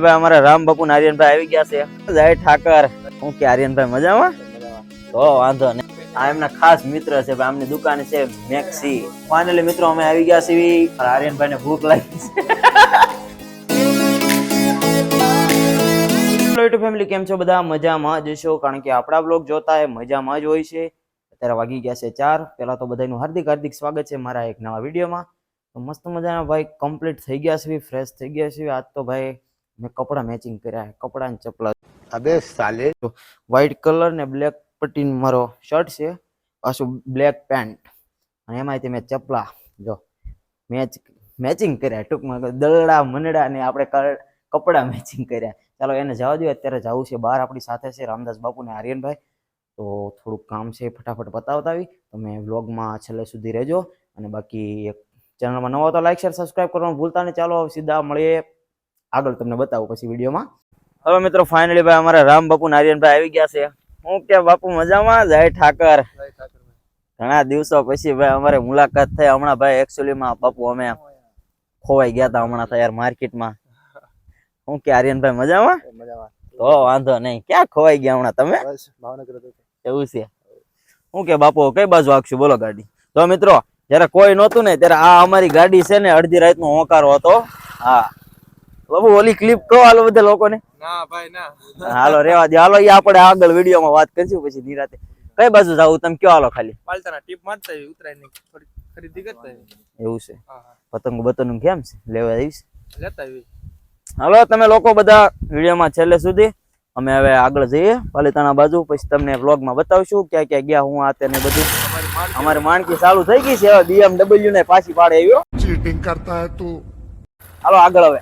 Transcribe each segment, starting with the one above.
ભાઈ અમારા રામ બાપુ ને આર્યનભાઈ આવી ગયા છે. જય ઠાકર. હું કે આર્યનભાઈ મજામાં? તો વાંધો નહીં. આ એમના ખાસ મિત્ર છે ભાઈ, આમની દુકાન છે મેક્સી. ફાઇનલી મિત્રો, અમે આવી ગયા છીએ. આર્યનભાઈ ને ભૂખ લાગી છે. ફેમિલી કેમ છો બધા? મજામાં જ છો? કારણ કે આપણા બ્લોગ જોતા એ મજામાં જ હોય છે. અત્યારે વાગી ગયા છે ચાર. પહેલાં તો બધાનું હાર્દિક હાર્દિક સ્વાગત છે મારા એક નવા વિડીયોમાં. તો મસ્ત મજાના ભાઈ કમ્પ્લીટ થઈ ગયા છે ફ્રેશ થઈ ગયા છે આજ તો ભાઈ મેં કપડાં મેચિંગ કર્યા કપડાં ને ચપલા અબે સાલે. વ્હાઈટ કલર ને બ્લેક પટ્ટી મારો શર્ટ છે પાછું બ્લેક પેન્ટ અને એમાંય મેં ચપલા જો મેચ મેચિંગ કર્યા ટૂંકમાં દલડા મનડા ને આપણે કપડાં મેચિંગ કર્યા ચાલો એને જવા દો અત્યારે જવું છે બહાર આપણી સાથે છે રામદાસ બાપુ ને આર્યનભાઈ. તો થોડુંક કામ છે ફટાફટ બતાવતા આવી. તમે વ્લોગમાં છેલ્લે સુધી રહેજો. અને બાકી એક ચેનલમાં નવો તો લાઈક શેર સબસ્ક્રાઇબ કરવાનું ભૂલતા નહીં. ચાલો સીધા મળીએ. આગળ તમને બતાવું પછી વિડીયોમાં. હવે મિત્રો ફાઇનલી ભાઈ અમારા રામ બાપુ નારિયનભાઈ આવી ગયા છે. હું કે બાપુ મજામાં? જય ઠાકર. ઘણા દિવસો પછી ભાઈ અમારે મુલાકાત થઈ. હમણાં ભાઈ એકચ્યુઅલીમાં બાપુ અમે ખોવાઈ ગયા હતા હમણાં તૈયાર માર્કેટમાં. હું કે આર્યનભાઈ મજામાં? મજામાં. તો વાંધો નહીં. ક્યાં ખોવાઈ ગયા હમણાં તમે? એવું છે. હું કે બાપુ કઈ બાજુ આખશું? બોલો ગાડી. તો મિત્રો જયારે કોઈ નહોતું ને ત્યારે આ અમારી ગાડી છે ને અડધી રાત નો હોકારો હતો. હા. બાબુ ઓલી ક્લિપ કહો હાલો બધા લોકોને. ના ભાઈ ના. હાલો રેવા દે. હાલો એ આપણે આગળ વિડીયોમાં વાત કરશું પછી નિરાતે. કઈ બાજુ જાવું તમે? કયો હાલો ખાલી? પાલતાના ટીપ મારતા ઉતરાય નહીં ખરીદી કરતા એવું છે. પતંગ બતંગ કેમ છે? લેવા આવી લેતા આવી હાલો તમે લોકો બધા વિડીયોમાં છેલ્લે સુધી. અમે હવે આગળ જઈએ પાલિતાણા બાજુ. પછી તમને વ્લોગમાં બતાવશું ક્યાં ક્યાં ગયા હું આ તેને બધું. અમારી માણકી ચાલુ થઈ ગઈ છે. હવે ને પાછી પાડે આવ્યો. ચીટિંગ કરતા તું. હાલો આગળ હવે.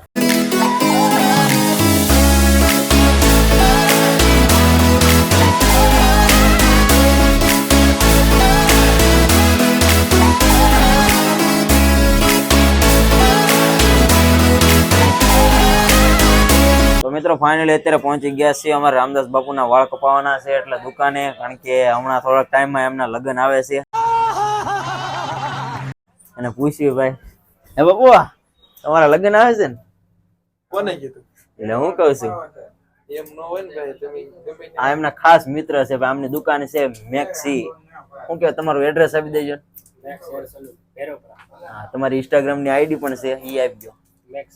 મિત્રો ફાઇનલી અત્યારે પહોંચી ગયા છીએ. અમારે રામદાસ બાપુના વાળ કપાવાના છે એટલે દુકાને કારણ કે હમણાં થોડાક ટાઈમમાં એમના લગ્ન આવે છે. અને પૂછ્યું ભાઈ હે બાપુ તમારા લગ્ન આવે છે ને? કોને કીધું? એટલે હું કહું છું. એમ ન હોય ને ભાઈ તમે ગમે આ એમના ખાસ મિત્ર છે ભાઈ આમની દુકાન છે મેક્સી. શું કે તમારું એડ્રેસ આપી દેજો. તમારી ઇન્સ્ટાગ્રામની આઈડી પણ છે ઈ આપજો. મેક્સ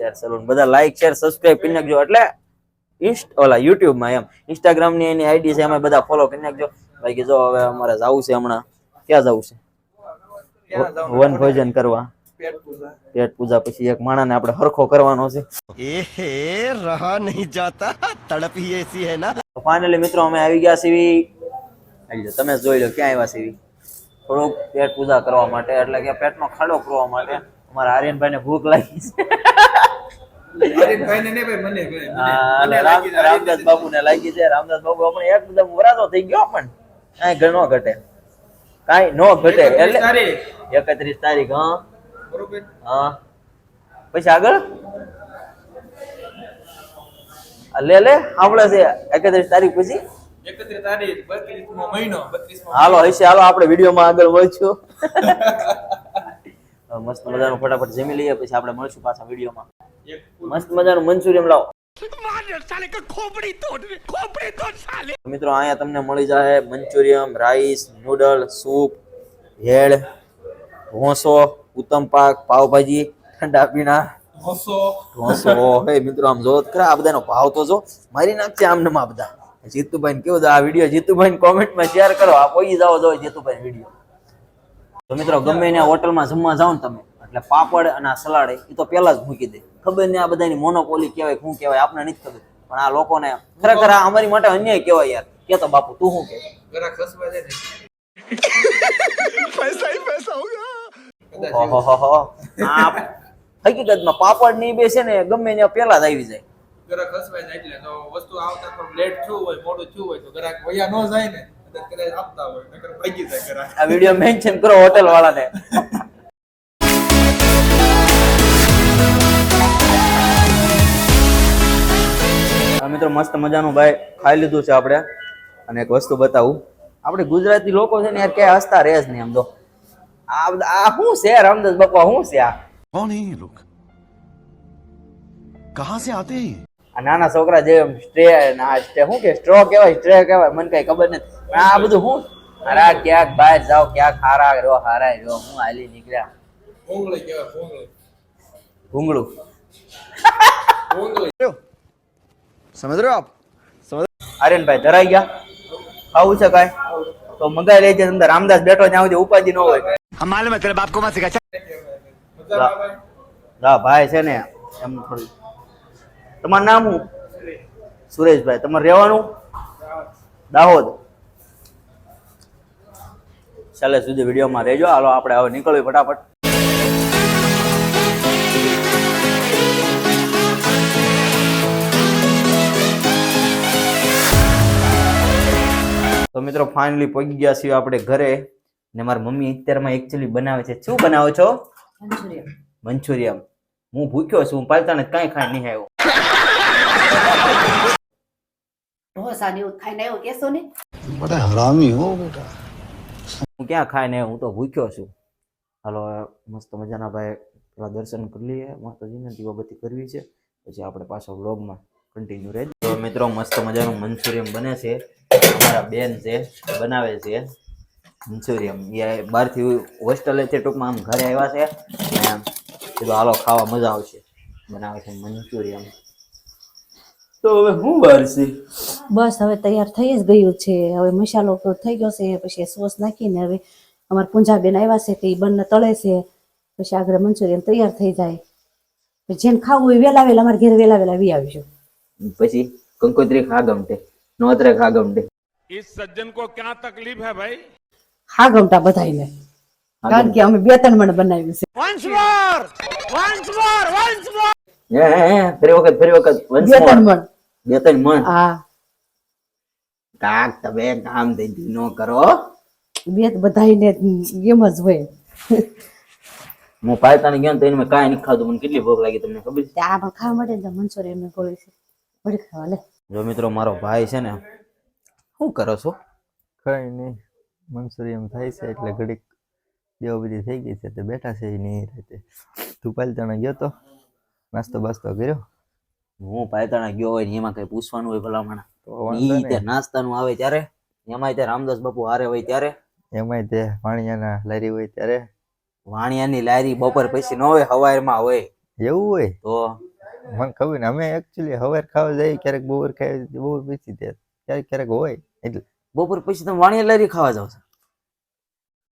હેર સલૂન બધા લાઈક શેર સબસ્ક્રાઇબ કરી નાખજો. એટલે ઇન્સ્ટ ઓલા યુટ્યુબમાં એમ. ઇન્સ્ટાગ્રામની એની આઈડી છે અમે બધા ફોલો કરી નાખજો. બાકી જો હવે અમારે જવું છે હમણાં. ક્યાં જવું છે? વન ભોજન કરવા. પેટ પૂજા. પછી એક માણાને આપણે હરખો કરવાનો છે. એ હે રહા નહીં જાતા. તડપી એસી હે ના. ફાઇનલી મિત્રો અમે આવી ગયા સીવી આવી તમે જોઈ લો ક્યાં આવ્યા સીવી થોડુંક પેટ પૂજા કરવા માટે એટલે કે પેટનો ખાડો કરવા માટે. અમારા આર્યનભાઈ ને ભૂખ લાગી છે. રામદાસ બાબુ ને લાગી છે રામદાસ બાબુ આપણે એકદમ વરાતો થઈ ગયો પણ કઈ ઘણો ઘટે. કઈ નો ઘટે. એટલે એકત્રીસ તારીખ હા. હા. પછી આગળ? લે લે આપણે છે. એકત્રીસ તારીખ પછી? હાલો હશે હાલો આપણે વિડીયોમાં આગળ હવે મસ્ત મજાનું ફટાફટ જમી લઈએ પછી આપણે મળશું પાછા વિડીયોમાં. મસ્ત મજાનું મંચુરિયમ લાવો. મિત્રો અહીંયા તમને મળી જાય manchurian rice noodle soup bhel dosa ઉત્તમ પાક પાવભાજી ઠંડા પીણા. ઢોસો. ઢોસો. હે મિત્રો આમ જો ખરા આ બધાનો ભાવ તો જો મારી નાખશે આમને માં બધા. જીતુભાઈ કેવું છે આ વીડિયો જીતુભાઈ કોમેન્ટમાં શેર કરો. આ કોઈ જાઓ જો જીતુભાઈ વીડિયો. તો મિત્રો ગમે એને હોટલમાં જમવા જાઓ ને તમે એટલે પાપડ અને સલાડ એ તો પહેલા જ મૂકી દે. ખબર ને આ બધાની મોનોપોલી કહેવાય શું કહેવાય આપણે નથી ખબર. પણ આ લોકોને ખરેખર આ અમારી માટે અન્યાય કહેવાય યાર. કે તો બાપુ તું શું કે હકીકતમાં પાપડની બે છે ને ગમે ત્યાં પહેલા જ આવી જાય. ગ્રાહક હસવાય એટલે તો વસ્તુ આવતા થોડું લેટ થયું હોય મોડું થયું હોય તો ગ્રાહક વયા ન જાય ને. અત્યારે આપતા હોય નકર ભાગી જાય મિત્રો મસ્ત મજાનું ભાઈ ખાઈ લીધું છે આપણે. અને એક વસ્તુ બતાવું. આપણે ગુજરાતી લોકો છે ને યાર ક્યાંય હસતા રહે જ નહીં આમ તો. આ શું છે રામદાસ બાપા શું છે આ? કોણ હે કહા સે આતે હે નાના છોકરા જે સ્ટ્રે ના સ્ટ્રે શું કે સ્ટ્રો કહેવાય સ્ટ્રે કહેવાય મને કઈ ખબર નથી. પણ આ બધું શું? હારા ક્યાંક બહાર જાઓ ક્યાંક હારા રો હારા રો હું હાલી નીકળ્યા. ભૂંગળું આર્યનભાઈ ધરાઈ ગયા. આવું છે કાંઈ? તો મંગાઈ લેજે અંદર રામદાસ બેઠો ત્યાં સુધી ઉપાધિ ન હોય. હમ માલુમ હે તેરે બાપ ભાઈ છે ને એમ થોડું તમારું નામ શું? સુરેશભાઈ. તમારે રહેવાનું? દાહોદ. ચાલે સુધી વિડીયોમાં રહેજો. હાલો આપણે હવે નીકળવી ફટાફટ. તો મિત્રો ફાઇનલી પહોંચી ગયા છીએ આપણે ઘરે. ને મારી મમ્મી અત્યારમાં એકચ્યુઅલી બનાવે છે. શું બનાવો છો? મંચુરિયમ હું ભૂખ્યો છું. હું પાલતાને કાંઈ ખાઈ નહીં આવ્યો. બધા હરામી હો બેટા હું ક્યાં ખાઈને હું તો ભૂખ્યો છું. હાલો, મસ્ત મજાના ભાઈ, પેલા દર્શન કરી લઈએ માતાજીને, દીવાબત્તી કરવી છે. પછી આપણે પાછો વ્લોગમાં કન્ટિન્યુ રહે તો મિત્રો, મસ્ત મજાનું મંચુરિયમ બને છે. અમારા બેન છે બનાવે છે મંચુરિયમ એ બહારથી હોસ્ટેલે છે ટૂંકમાં, આમ ઘરે આવ્યા છે. અને હાલો, ખાવા મજા આવશે. બનાવે છે મંચુરિયમ તો હવે શું વાર છે બસ હવે તૈયાર થઈ જ ગયું છે હવે મસાલો તો થઈ ગયો છે પછી સોસ નાખીને હવે અમારા પૂંજાબેન આવ્યા છે તે બંને તળે છે પછી આગળ મંચુરિયન તૈયાર થઈ જાય પછી જેને ખાવું હોય વેલા વેલા અમારે ઘેર વેલા વેલા વી આવીશું પછી કંકોત્રી ખા ગમતે નોતરે ખા ગમતે इस सज्जन को क्या तकलीफ है भाई હા ગમતા બધાયને કારણ કે અમે બે ત્રણ મણ બનાવ્યું છે હે હે, હે, ફરી વખત ફરી વખત once બે ત્રણ more. મણ બે ત્રણ મણ હા. કાક તમે કામ ધંધી નો કરો. બે બધાને એમ જ હોય. હું પાયતાને ગયો તો એને મેં કાંઈ નહીં ખાધું. મને કેટલી ભૂખ લાગી તમને ખબર છે? આ પણ ખાવા માટે ને મંચુરિયન ને ગોળી છે. વળી ખાવા લે. જો મિત્રો મારો ભાઈ છે ને શું કરો છો? કઈ નહીં એમ થાય છે એટલે ઘડીક દેવ બધી થઈ ગઈ છે. તે બેઠા છે નહીં રીતે તું પાલતાણા ગયો તો? નાસ્તો બાસ્તો કર્યો? હું પાયતાણા ગયો હોય ને એમાં કઈ પૂછવાનું હોય ભલામણ? ઈ તે નાસ્તાનું આવે ત્યારે? એમાંય તે રામદાસ બાપુ હારે હોય ત્યારે? એમાંય તે વાણિયાના લારી હોય ત્યારે. વાણિયાની લારી બપોર પછી ન હોય હવારમાં હોય. એવું હોય? તો? મને ખબર ને અમે એકચ્યુઅલી હવાર ખાવા જઈએ ક્યારેક બપોર ખાઈ બપોર પછી તે ક્યારેક ક્યારેક હોય. એટલે બપોર પછી તમે વાણિયા લારી ખાવા જાવ છો?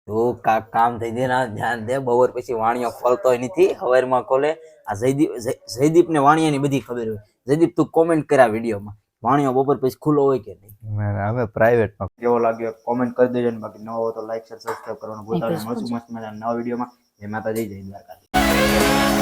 તો કાક કામ થઈ દે ના ધ્યાન દે. બપોર પછી વાણિયો ખોલતો નથી. હવારમાં ખોલે. આ જયદીપ જય- જયદીપને વાણિયાની બધી ખબર હોય. જયદીપ તું કોમેન્ટ કર્યા વિડીયોમાં. વાણિયો બપોર પછી ખુલ્લો હોય કે નહીં? ના, ના, અમે પ્રાઇવેટમાં કેવો લાગ્યો કોમેન્ટ કરી દેજો ને. બાકી નવો હોય તો લાઈક શેર સબસ્ક્રાઇબ કરવાનું ભૂલતા નહીં. મળશું મસ્ત મજાના નવા વિડીયોમાં. જય માતાજી જય દ્વારકા